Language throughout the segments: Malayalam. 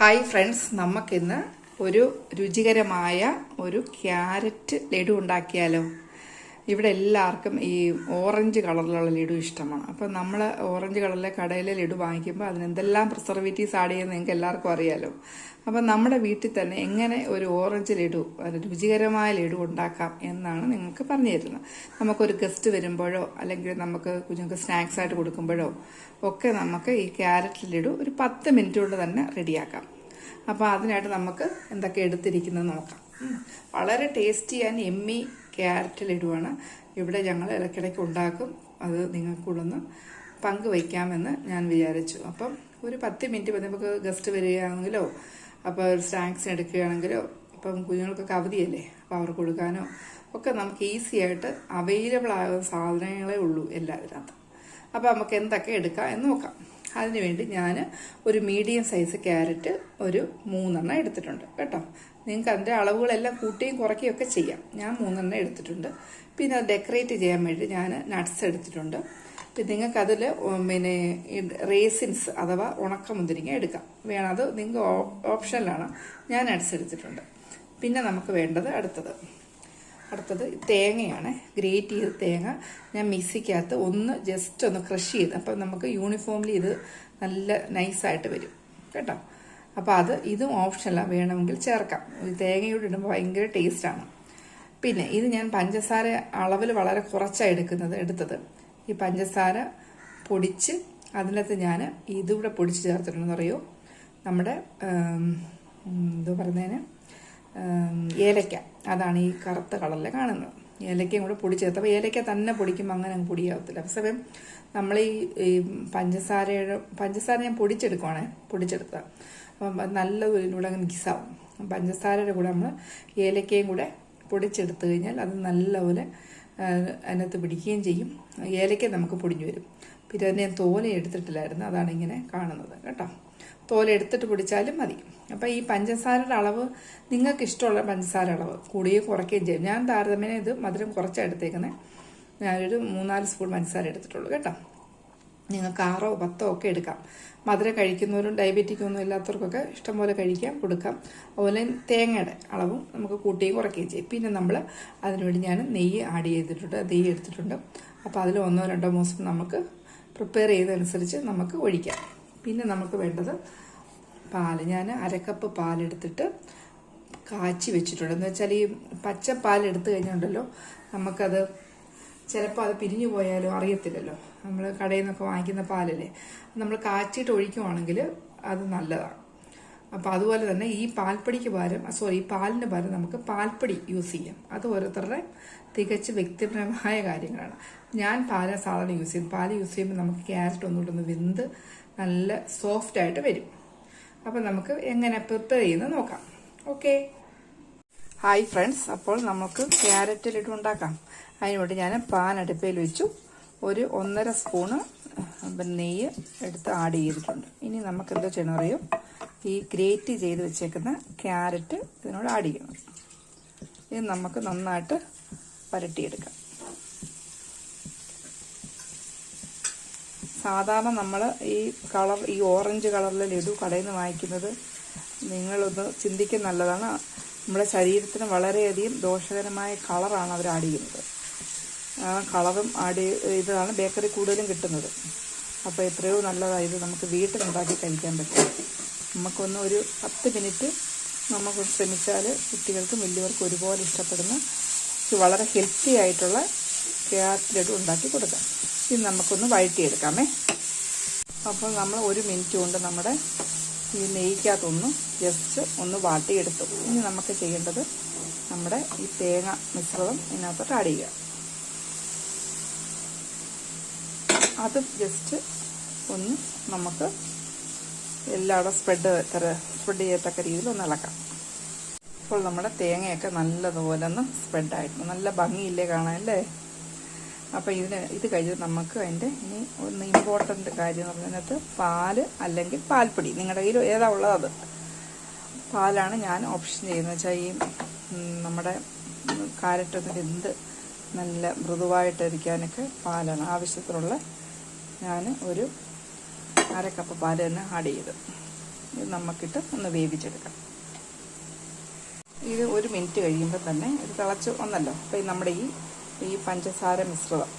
ഹായ് ഫ്രണ്ട്സ് നമുക്കിന്ന് ഒരു രുചികരമായ ഒരു ക്യാരറ്റ് ലഡു ഉണ്ടാക്കിയാലോ? ഇവിടെ എല്ലാവർക്കും ഈ ഓറഞ്ച് കളറിലുള്ള ലഡു ഇഷ്ടമാണ്. അപ്പം നമ്മൾ ഓറഞ്ച് കളറിലെ കടയിലെ ലഡു വാങ്ങിക്കുമ്പോൾ അതിനെന്തെല്ലാം പ്രിസർവേറ്റീവ്സ് ആഡ് ചെയ്യുന്നത് നിങ്ങൾക്ക് എല്ലാവർക്കും അറിയാലോ. അപ്പം നമ്മുടെ വീട്ടിൽ തന്നെ എങ്ങനെ ഒരു ഓറഞ്ച് ലഡു രുചികരമായ ലഡു ഉണ്ടാക്കാം എന്നാണ് നിങ്ങൾക്ക് പറഞ്ഞു തരുന്നത്. നമുക്കൊരു ഗസ്റ്റ് വരുമ്പോഴോ അല്ലെങ്കിൽ നമുക്ക് കുഞ്ഞുങ്ങൾക്ക് സ്നാക്സ് ആയിട്ട് കൊടുക്കുമ്പോഴോ ഒക്കെ നമുക്ക് ഈ ക്യാരറ്റ് ലഡു ഒരു പത്ത് മിനിറ്റ് കൊണ്ട് തന്നെ റെഡിയാക്കാം. അപ്പോൾ അതിനായിട്ട് നമുക്ക് എന്തൊക്കെ എടുത്തിരിക്കുന്നത് നോക്കാം. വളരെ ടേസ്റ്റി ആൻഡ് എമ്മി ക്യാരറ്റ് ലഡുവാണ് ഇവിടെ ഞങ്ങൾ ഇടയ്ക്കിടയ്ക്ക് ഉണ്ടാക്കും. അത് നിങ്ങൾക്കൂടെ ഒന്ന് പങ്കുവയ്ക്കാമെന്ന് ഞാൻ വിചാരിച്ചു. അപ്പം ഒരു പത്ത് മിനിറ്റ് നമുക്ക് ഗസ്റ്റ് വരികയാണെങ്കിലോ അപ്പോൾ ഒരു സ്നാക്സ് എടുക്കുകയാണെങ്കിലോ ഇപ്പം കുഞ്ഞുങ്ങൾക്കൊക്കെ അവധിയല്ലേ അപ്പോൾ അവർക്ക് കൊടുക്കാനോ ഒക്കെ നമുക്ക് ഈസി ആയിട്ട് അവൈലബിൾ ആകുന്ന സാധനങ്ങളേ ഉള്ളൂ എല്ലാവരും. അപ്പോൾ നമുക്ക് എന്തൊക്കെ എടുക്കാം എന്ന് നോക്കാം. അതിനുവേണ്ടി ഞാൻ ഒരു മീഡിയം സൈസ് ക്യാരറ്റ് ഒരു മൂന്നെണ്ണം എടുത്തിട്ടുണ്ട് കേട്ടോ. നിങ്ങൾക്ക് അതിന്റെ അളവുകളെല്ലാം കൂട്ടുകയും കുറയ്ക്കുകയും ഒക്കെ ചെയ്യാം. ഞാൻ മൂന്നെണ്ണം എടുത്തിട്ടുണ്ട്. പിന്നെ അത് ഡെക്കറേറ്റ് ചെയ്യാൻ വേണ്ടി ഞാൻ നട്ട്സ് എടുത്തിട്ടുണ്ട്. പിന്നെ നിങ്ങൾക്കതിൽ പിന്നെ റേസിൻസ് അഥവാ ഉണക്കമുന്തിരിങ്ങ എടുക്കാം. വേണം അത് നിങ്ങൾക്ക് ഓപ്ഷനിലാണ് ഞാൻ നട്ട്സ് എടുത്തിട്ടുണ്ട്. പിന്നെ നമുക്ക് വേണ്ടത് അടുത്തത്. അടുത്തത് തേങ്ങയാണ്. ഗ്രേറ്റ് ചെയ്ത തേങ്ങ ഞാൻ മിക്സിക്കകത്ത് ഒന്ന് ജസ്റ്റ് ഒന്ന് ക്രഷ് ചെയ്ത് അപ്പം നമുക്ക് യൂണിഫോംലി ഇത് നല്ല നൈസായിട്ട് വരും. കേട്ടോ? അപ്പോൾ അത് ഇതും ഓപ്ഷനല്ല വേണമെങ്കിൽ ചേർക്കാം. തേങ്ങയോട് ഇടുമ്പോൾ ഭയങ്കര ടേസ്റ്റാണ് പിന്നെ ഇത് ഞാൻ പഞ്ചസാര അളവിൽ വളരെ കുറച്ചാണ് എടുക്കുന്നത് എടുത്തത്. ഈ പഞ്ചസാര പൊടിച്ച് അതിനകത്ത് ഞാൻ ഇതുകൂടെ പൊടിച്ച് ചേർത്തിട്ടുണ്ടെന്ന് പറയൂ. നമ്മുടെ എന്തോ പറയുന്നതിന്? ഏലക്ക അതാണ് ഈ കറുത്ത കളറിൽ കാണുന്നത്. ഏലക്കയും കൂടെ പൊടി ചേർത്ത്. അപ്പോൾ ഏലക്ക തന്നെ പൊടിക്കുമ്പോൾ അങ്ങനെ അങ്ങ് പൊടിയാവത്തില്ല. സമയം നമ്മൾ ഈ പഞ്ചസാരയുടെ പഞ്ചസാര ഞാൻ പൊടിച്ചെടുക്കുവാണേ പൊടിച്ചെടുത്ത. അപ്പം നല്ല ഇതിലൂടെ അങ്ങ് മിക്സാവും. പഞ്ചസാരയുടെ കൂടെ നമ്മൾ ഏലക്കയും കൂടെ പൊടിച്ചെടുത്തു കഴിഞ്ഞാൽ അത് നല്ലപോലെ അതിനകത്ത് പിടിക്കുകയും ചെയ്യും. ഏലക്ക നമുക്ക് പൊടിഞ്ഞു വരും. പിന്നെ ഞാൻ തോല എടുത്തിട്ടില്ലായിരുന്നു. അതാണ് ഇങ്ങനെ കാണുന്നത് കേട്ടോ. തോല എടുത്തിട്ട് പിടിച്ചാലും മതി. അപ്പോൾ ഈ പഞ്ചസാരയുടെ അളവ് നിങ്ങൾക്ക് ഇഷ്ടമുള്ള പഞ്ചസാര അളവ് കൂടുകയും കുറയ്ക്കുകയും ചെയ്യും. ഞാൻ താരതമ്യേന ഇത് മധുരം കുറച്ചാണ് എടുത്തേക്കുന്നത് ഞാനൊരു മൂന്നാൽ സ്പൂൺ പഞ്ചസാര എടുത്തിട്ടുള്ളൂ കേട്ടോ. നിങ്ങൾക്ക് ആറോ പത്തോ ഒക്കെ എടുക്കാം. മധുരം കഴിക്കുന്നവരും ഡയബറ്റിക് ഒന്നും ഇല്ലാത്തവർക്കൊക്കെ ഇഷ്ടംപോലെ കഴിക്കാം കൊടുക്കാം. അതുപോലെ തേങ്ങയുടെ അളവും നമുക്ക് കൂട്ടുകയും കുറയ്ക്കുകയും ചെയ്യും. പിന്നെ നമ്മൾ അതിനുവേണ്ടി ഞാൻ നെയ്യ് ആഡ് ചെയ്തിട്ടുണ്ട് നെയ്യ് എടുത്തിട്ടുണ്ട്. അപ്പോൾ അതിൽ ഒന്നോ രണ്ടോ മൂന്ന് നമുക്ക് പ്രിപ്പയർ ചെയ്തതനുസരിച്ച് നമുക്ക് ഒഴിക്കാം. പിന്നെ നമുക്ക് വേണ്ടത് പാൽ ഞാൻ അരക്കപ്പ് പാലെടുത്തിട്ട് കാച്ചി വെച്ചിട്ടുണ്ട്. എന്ന് വെച്ചാൽ ഈ പച്ച പാൽ എടുത്തു കഴിഞ്ഞുണ്ടല്ലോ നമുക്കത് ചിലപ്പോൾ അത് പിരിഞ്ഞു പോയാലോ അറിയത്തില്ലല്ലോ. നമ്മൾ കടയിൽ നിന്നൊക്കെ വാങ്ങിക്കുന്ന പാലല്ലേ. നമ്മൾ കാച്ചിട്ട് ഒഴിക്കുവാണെങ്കിൽ അത് നല്ലതാണ്. അപ്പോൾ അതുപോലെ തന്നെ ഈ പാൽപ്പൊടിക്ക് പകരം സോറി പാലിന് പകരം നമുക്ക് പാൽപ്പൊടി യൂസ് ചെയ്യാം. അത് ഓരോരുത്തരുടെ തികച്ച് വ്യക്തിപരമായ കാര്യങ്ങളാണ്. ഞാൻ പാല സാധാരണ യൂസ് ചെയ്യും. പാൽ യൂസ് ചെയ്യുമ്പോൾ നമുക്ക് ക്യാരറ്റ് ഒന്നുകൂടെ ഒന്ന് വെന്ത് നല്ല സോഫ്റ്റായിട്ട് വരും. അപ്പോൾ നമുക്ക് എങ്ങനെ പ്രിപ്പയർ ചെയ്യുന്നത് നോക്കാം. ഓക്കെ ഹായ് ഫ്രണ്ട്സ് അപ്പോൾ നമുക്ക് ക്യാരറ്റ് ലഡു ഉണ്ടാക്കാം. അതിനുവേണ്ടി ഞാൻ പാൻ അടുപ്പയിൽ വെച്ചു. ഒരു ഒന്നര സ്പൂണ് നെയ്യ് എടുത്ത് ആഡ് ചെയ്തിട്ടുണ്ട്. ഇനി നമുക്ക് എന്താ ചെയ്യണമെന്ന് അറിയോ? ഈ ഗ്രേറ്റ് ചെയ്ത് വെച്ചേക്കുന്ന ക്യാരറ്റ് ഇതിനോട് ആഡ് ചെയ്യണം. ഇത് നമുക്ക് നന്നായിട്ട് വരട്ടിയെടുക്കാം സാധാരണ നമ്മൾ ഈ കളർ ഈ ഓറഞ്ച് കളറിലെ ലഡു കടയിൽ നിന്ന് വാങ്ങിക്കുന്നത് നിങ്ങളൊന്ന് ചിന്തിക്കുന്ന നല്ലതാണ്. നമ്മുടെ ശരീരത്തിന് വളരെയധികം ദോഷകരമായ കളറാണ് അവർ ആഡ് ചെയ്യുന്നത്. ആ കളറും ആഡ് ഇതാണ് ബേക്കറി കൂടുതലും കിട്ടുന്നത്. അപ്പോൾ എത്രയോ നല്ലതാണ് ഇത് നമുക്ക് വീട്ടിലുണ്ടാക്കി കഴിക്കാൻ പറ്റും. നമുക്കൊന്ന് ഒരു പത്ത് മിനിറ്റ് നമുക്ക് ശ്രമിച്ചാൽ കുട്ടികൾക്കും വലിയവർക്കും ഒരുപോലെ ഇഷ്ടപ്പെടുന്ന വളരെ ഹെൽത്തി ആയിട്ടുള്ള ക്യാരറ്റ് ലഡു ഉണ്ടാക്കി കൊടുക്കാം. ഇത് നമുക്കൊന്ന് വഴറ്റിയെടുക്കാമേ. അപ്പോൾ നമ്മൾ ഒരു മിനിറ്റ് കൊണ്ട് നമ്മുടെ ഈ നെയ്ക്കകത്തൊന്ന് ജസ്റ്റ് ഒന്ന് വാട്ടിയെടുത്തു. ഇനി നമുക്ക് ചെയ്യേണ്ടത് നമ്മുടെ ഈ തേങ്ങ മിശ്രിതം ഇതിനകത്തോട്ട് ആഡ് ചെയ്യുക. അത് ജസ്റ്റ് ഒന്ന് നമുക്ക് എല്ലാവിടെ സ്പ്രെഡ് സ്പ്രെഡ് ചെയ്യത്തക്ക രീതിയിൽ ഒന്ന് ഇളക്കാം. അപ്പോൾ നമ്മുടെ തേങ്ങയൊക്കെ നല്ലതുപോലെ ഒന്ന് സ്പ്രെഡായിട്ട് നല്ല ഭംഗിയില്ലേ കാണാനല്ലേ അപ്പോൾ ഇതിന് ഇത് കഴിഞ്ഞ് നമുക്ക് അതിന്റെ ഇനി ഒന്ന് ഇമ്പോർട്ടന്റ് കാര്യം എന്ന് പറഞ്ഞതിനകത്ത് പാൽ അല്ലെങ്കിൽ പാൽപ്പൊടി. നിങ്ങളുടെ കയ്യിൽ ഏതാ ഉള്ളത് അത്? പാലാണ് ഞാൻ ഓപ്ഷൻ ചെയ്യുന്നത്. വെച്ചാൽ ഈ നമ്മുടെ കാരറ്റൊന്ന് എന്ത് നല്ല മൃദുവായിട്ടിരിക്കാനൊക്കെ പാലാണ് ആവശ്യത്തിനുള്ള ഞാൻ ഒരു അര കപ്പ് പാൽ തന്നെ ആഡ് ചെയ്ത് ഇത് നമുക്കിട്ട് ഒന്ന് വേവിച്ചെടുക്കാം. ഇത് ഒരു മിനിറ്റ് കഴിയുമ്പോൾ തന്നെ ഇത് തിളച്ച് ഒന്നല്ലോ അപ്പോൾ നമ്മുടെ ഈ ഈ പഞ്ചസാര മിശ്രിതം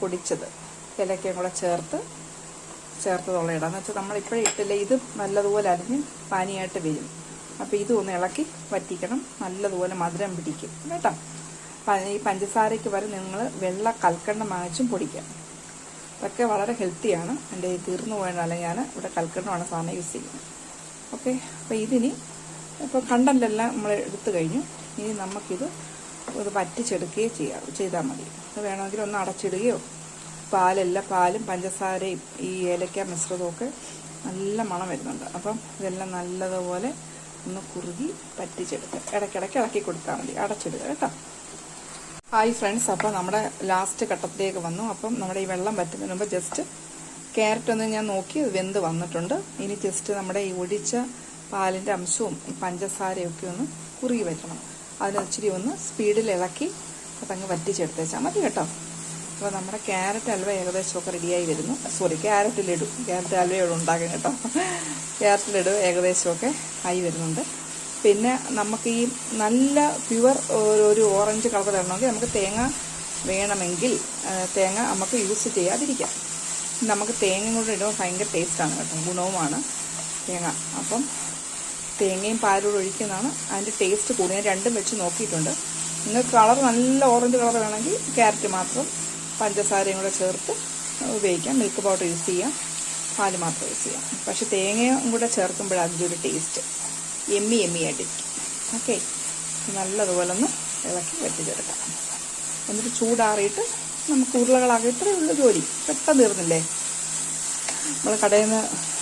പൊടിച്ചത് ഇലക്കയും കൂടെ ചേർത്ത് ചേർത്ത് തുള്ളയിടാം. എന്ന് വെച്ചാൽ നമ്മളിപ്പോഴേ ഇട്ടില്ല ഇത് നല്ലതുപോലെ അരിഞ്ഞ് പാനിയായിട്ട് വരും. അപ്പോൾ ഇതും ഒന്ന് ഇളക്കി വറ്റിക്കണം. നല്ലതുപോലെ മധുരം പിടിക്കും. കേട്ടോ? ഈ പഞ്ചസാരയ്ക്ക് വരെ നിങ്ങൾ വെള്ള കൽക്കണ്ടം വാങ്ങിച്ചും പൊടിക്കാം. അതൊക്കെ വളരെ ഹെൽത്തിയാണ് എന്റെ തീർന്നു പോയതല്ല ഞാൻ ഇവിടെ കൽക്കരണമാണ് സാധനം യൂസ് ചെയ്യുന്നത്. ഓക്കെ അപ്പോൾ ഇതിനി ഇപ്പോൾ കണ്ടന്റെല്ലാം നമ്മൾ എടുത്തു കഴിഞ്ഞു. ഇനി നമുക്കിത് ഇത് വറ്റിച്ചെടുക്കുകയോ ചെയ്യാം ചെയ്താൽ മതി. അത് വേണമെങ്കിൽ ഒന്ന് അടച്ചിടുകയോ പാലെല്ലാം പാലും പഞ്ചസാരയും ഈ ഏലക്ക മിശ്രിതമൊക്കെ നല്ല മണം വരുന്നുണ്ട്. അപ്പം ഇതെല്ലാം നല്ലതുപോലെ ഒന്ന് കുറുകി പറ്റിച്ചെടുക്കുക ഇടയ്ക്കിടയ്ക്ക് ഇളക്കി കൊടുത്താൽ മതി. അടച്ചിടുക കേട്ടോ. ഹായ് ഫ്രണ്ട്സ് അപ്പോൾ നമ്മുടെ ലാസ്റ്റ് ഘട്ടത്തിലേക്ക് വന്നു. അപ്പം നമ്മുടെ ഈ വെള്ളം വറ്റുന്നതിന് മുമ്പ് ജസ്റ്റ് ക്യാരറ്റ് ഒന്ന് ഞാൻ നോക്കി വെന്ത് വന്നിട്ടുണ്ട്. ഇനി ജസ്റ്റ് നമ്മുടെ ഈ ഒഴിച്ച പാലിന്റെ അംശവും ഈ പഞ്ചസാരയൊക്കെ ഒന്ന് കുറുകി വയ്ക്കണം. അതിന് ഇച്ചിരി ഒന്ന് സ്പീഡിൽ ഇളക്കി അതങ്ങ് വറ്റിച്ചെടുത്തേച്ചാൽ മതി കേട്ടോ. അപ്പോൾ നമ്മുടെ ക്യാരറ്റ് അലുവ ഏകദേശമൊക്കെ റെഡിയായി വരുന്നു. Sorry carrot laddu. ക്യാരറ്റ് അലുവയോട് ഉണ്ടാക്കും കേട്ടോ. ക്യാരറ്റ് ലഡു ഏകദേശമൊക്കെ ആയി വരുന്നുണ്ട്. പിന്നെ നമുക്ക് ഈ നല്ല പ്യുവർ ഒരു ഓറഞ്ച് കളർ തരണമെങ്കിൽ നമുക്ക് തേങ്ങ വേണമെങ്കിൽ തേങ്ങ നമുക്ക് യൂസ് ചെയ്യാതിരിക്കാം. നമുക്ക് തേങ്ങ കൂടെ ഇടുമ്പോൾ ഭയങ്കര ടേസ്റ്റാണ് കേട്ടോ ഗുണവുമാണ് തേങ്ങ. അപ്പം തേങ്ങയും പാലോട് ഒഴിക്കുന്നതാണ് അതിന്റെ ടേസ്റ്റ് കൂടുതൽ. ഞാൻ രണ്ടും വെച്ച് നോക്കിയിട്ടുണ്ട്. നിങ്ങൾക്ക് കളർ നല്ല ഓറഞ്ച് കളർ വേണമെങ്കിൽ ക്യാരറ്റ് മാത്രം പഞ്ചസാരയും കൂടെ ചേർത്ത് ഉപയോഗിക്കാം. മിൽക്ക് പൗഡർ യൂസ് ചെയ്യാം പാൽ മാത്രം യൂസ് ചെയ്യാം. പക്ഷേ തേങ്ങയും കൂടെ ചേർക്കുമ്പോഴാണ് അതിന്റെ ഒരു ടേസ്റ്റ് എമ്മി എമ്മി ആയിട്ടിരിക്കും ഓക്കെ. നല്ലതുപോലെ ഒന്ന് ഇളക്കി വെട്ടിച്ചെടുക്കാം എന്നിട്ട് ചൂടാറിയിട്ട് നമുക്ക് ഉരുളകളാകെ ഇത്രയേ ഉള്ളൂ ജോലി. പെട്ടെന്ന് തീർന്നില്ലേ? നമ്മൾ കടയിൽ നിന്ന്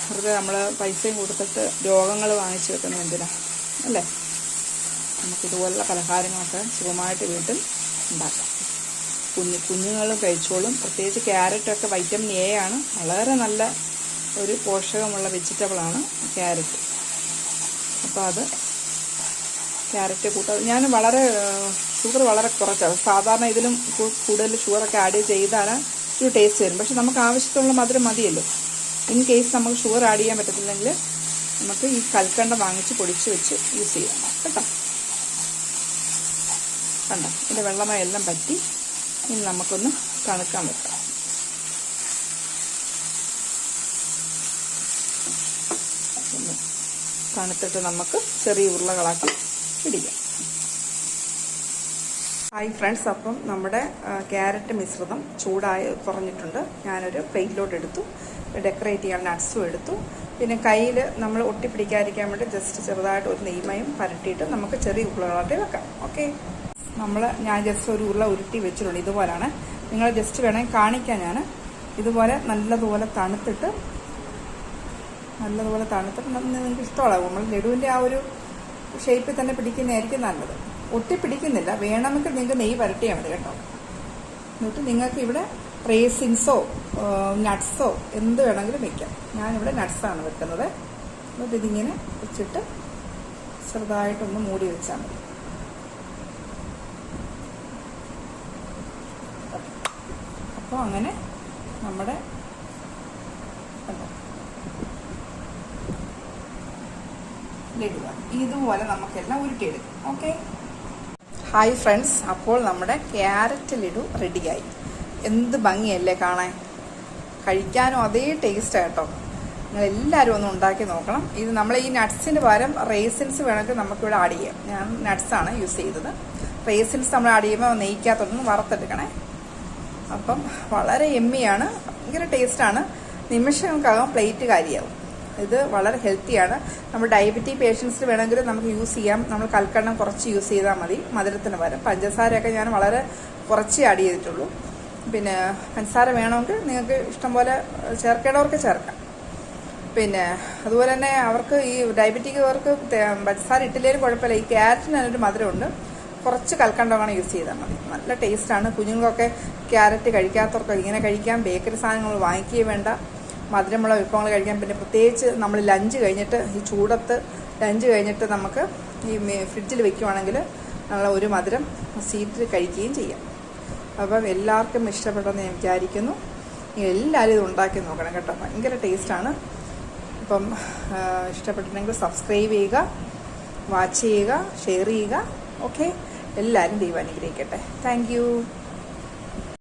വെറുതെ നമ്മൾ പൈസയും കൊടുത്തിട്ട് രോഗങ്ങൾ വാങ്ങിച്ചു വെക്കുന്നത് എന്തിനാ? അല്ലേ? നമുക്കിതുപോലുള്ള പലഹാരങ്ങളൊക്കെ സുഖമായിട്ട് വീട്ടിൽ ഉണ്ടാക്കാം. കുഞ്ഞു കുഞ്ഞുങ്ങളും കഴിച്ചോളും. പ്രത്യേകിച്ച് ക്യാരറ്റൊക്കെ വൈറ്റമിൻ എ ആണ്. വളരെ നല്ല ഒരു പോഷകമുള്ള വെജിറ്റബിളാണ് ക്യാരറ്റ്. അപ്പോൾ അത് ക്യാരറ്റ് കൂട്ടാതെ ഞാൻ വളരെ ഷുഗർ വളരെ കുറച്ചാണ് സാധാരണ ഇതിലും കൂടുതൽ ഷുഗറൊക്കെ ആഡ് ചെയ്താണ് ഒരു ടേസ്റ്റ് വരും. പക്ഷെ നമുക്ക് ആവശ്യത്തിനുള്ള മധുരം മതിയല്ലോ. ഇൻ കേസ് നമുക്ക് ഷുഗർ ആഡ് ചെയ്യാൻ പറ്റത്തില്ലെങ്കിൽ നമുക്ക് ഈ കൽക്കണ്ട വാങ്ങിച്ച് പൊടിച്ച് വെച്ച് യൂസ് ചെയ്യാം. കേട്ടോ? കണ്ടോ? ഇതിന്റെ വെള്ളമായി എല്ലാം പറ്റി. ഇനി നമുക്കൊന്ന് തണുക്കാൻ വെക്കാം ഒന്ന് തണുത്തിട്ട് നമുക്ക് ചെറിയ ഉരുളകളാക്കി പിടിക്കാം. ഹായ് ഫ്രണ്ട്സ് അപ്പം നമ്മുടെ ക്യാരറ്റ് മിശ്രിതം ചൂടായി കുറഞ്ഞിട്ടുണ്ട്. ഞാനൊരു പ്ലേറ്റിലോട്ട് എടുത്തു. ഡെക്കറേറ്റ് ചെയ്യാൻ നട്ട്സും എടുത്തു. പിന്നെ കയ്യിൽ നമ്മൾ ഒട്ടിപ്പിടിക്കാതിരിക്കാൻ വേണ്ടി ജസ്റ്റ് ചെറുതായിട്ട് ഒരു നെയ്മയും പരട്ടിയിട്ട് നമുക്ക് ചെറിയ ഉരുളകളായിട്ട് വെക്കാം. ഓക്കെ? നമ്മൾ ഞാൻ ജസ്റ്റ് ഒരു ഉരുള ഉരുട്ടി വെച്ചിട്ടുണ്ട്. ഇതുപോലാണ്. നിങ്ങൾ ജസ്റ്റ് വേണമെങ്കിൽ കാണിക്കാം ഞാൻ ഇതുപോലെ നല്ലതുപോലെ തണുത്തിട്ട് നല്ലതുപോലെ തണുത്തിട്ട് ന- നിങ്ങൾക്ക് ഇഷ്ടമുള്ള നമ്മൾ ലഡുവിന്റെ ആ ഒരു ഷേപ്പിൽ തന്നെ പിടിക്കുന്നതായിരിക്കും നല്ലത്. ഒട്ടി പിടിക്കുന്നില്ല. വേണമെങ്കിൽ നിങ്ങൾക്ക് നെയ്യ് വരട്ടിയാൽ മതി കേട്ടോ. എന്നിട്ട് നിങ്ങൾക്ക് ഇവിടെ റേസിൻസോ നട്ട്സോ എന്ത് വേണമെങ്കിലും വെക്കാം. ഞാനിവിടെ നട്ട്സാണ് വെക്കുന്നത്. എന്നിട്ട് ഇതിങ്ങനെ വെച്ചിട്ട് ചെറുതായിട്ടൊന്ന് മൂടി വെച്ചാൽ മതി. അപ്പോൾ അങ്ങനെ നമ്മുടെ ലഡുവ ഇതുപോലെ നമുക്കെല്ലാം ഉരുട്ടിയെടുക്കും. ഓക്കെ ഹായ് ഫ്രണ്ട്സ് അപ്പോൾ നമ്മുടെ ക്യാരറ്റ് ലഡു റെഡിയായി എന്ത് ഭംഗിയല്ലേ കാണാൻ. കഴിക്കാനും അതേ ടേസ്റ്റ് കേട്ടോ. നിങ്ങൾ എല്ലാവരും ഒന്ന് ഉണ്ടാക്കി നോക്കണം. ഇത് നമ്മൾ ഈ നട്ട്സിന് പകരം റേസിൻസ് വേണമെങ്കിൽ നമുക്കിവിടെ ആഡ് ചെയ്യാം. ഞാൻ നട്ട്സാണ് യൂസ് ചെയ്തത്. റേസിൻസ് നമ്മൾ ആഡ് ചെയ്യുമ്പോൾ നെയ്ക്കകത്തൊന്ന് വറുത്തെടുക്കണേ. അപ്പം വളരെ എമ്മിയാണ് ഭയങ്കര ടേസ്റ്റാണ് നിമിഷങ്ങൾക്കകം പ്ലേറ്റ് കാര്യമാവും ഇത് വളരെ ഹെൽത്തിയാണ് നമ്മൾ ഡയബറ്റി പേഷ്യൻസിന് വേണമെങ്കിൽ നമുക്ക് യൂസ് ചെയ്യാം. നമ്മൾ കൽക്കണ്ണം കുറച്ച് യൂസ് ചെയ്താൽ മതി മധുരത്തിന് പകരം. പഞ്ചസാരയൊക്കെ ഞാൻ വളരെ കുറച്ച് ആഡ് ചെയ്തിട്ടുള്ളൂ. പിന്നെ പഞ്ചസാര വേണമെങ്കിൽ നിങ്ങൾക്ക് ഇഷ്ടംപോലെ ചേർക്കേണ്ടവർക്ക് ചേർക്കാം. പിന്നെ അതുപോലെ തന്നെ അവർക്ക് ഈ ഡയബറ്റിക്കുകാർക്ക് പഞ്ചസാര ഇട്ടില്ലേലും കുഴപ്പമില്ല. ഈ ക്യാരറ്റിന് അതിനൊരു മധുരമുണ്ട്. കുറച്ച് കൽക്കണ്ടമാണ് യൂസ് ചെയ്താൽ മതി. നല്ല ടേസ്റ്റാണ് കുഞ്ഞുങ്ങൾക്കൊക്കെ ക്യാരറ്റ് കഴിക്കാത്തവർക്ക് ഇങ്ങനെ കഴിക്കാം. ബേക്കറി സാധനങ്ങൾ വാങ്ങിക്കുകയും വേണ്ട. മധുരമുള്ള വിഭവങ്ങൾ കഴിക്കാൻ പിന്നെ പ്രത്യേകിച്ച് നമ്മൾ ലഞ്ച് കഴിഞ്ഞിട്ട് ഈ ചൂടത്ത് ലഞ്ച് കഴിഞ്ഞിട്ട് നമുക്ക് ഈ ഫ്രിഡ്ജിൽ വെക്കുവാണെങ്കിൽ നമ്മൾ ഒരു മധുരം സീറ്റിൽ കഴിക്കുകയും ചെയ്യാം. അപ്പം എല്ലാവർക്കും ഇഷ്ടപ്പെട്ടെന്ന് ഞാൻ വിചാരിക്കുന്നു. എല്ലാവരും ഇത് ഉണ്ടാക്കി നോക്കണം കേട്ടോ. ഭയങ്കര ടേസ്റ്റാണ് അപ്പം ഇഷ്ടപ്പെട്ടിട്ടുണ്ടെങ്കിൽ സബ്സ്ക്രൈബ് ചെയ്യുക വാച്ച് ചെയ്യുക ഷെയർ ചെയ്യുക. ഓക്കെ എല്ലാവരും ദൈവം അനുഗ്രഹിക്കട്ടെ. താങ്ക്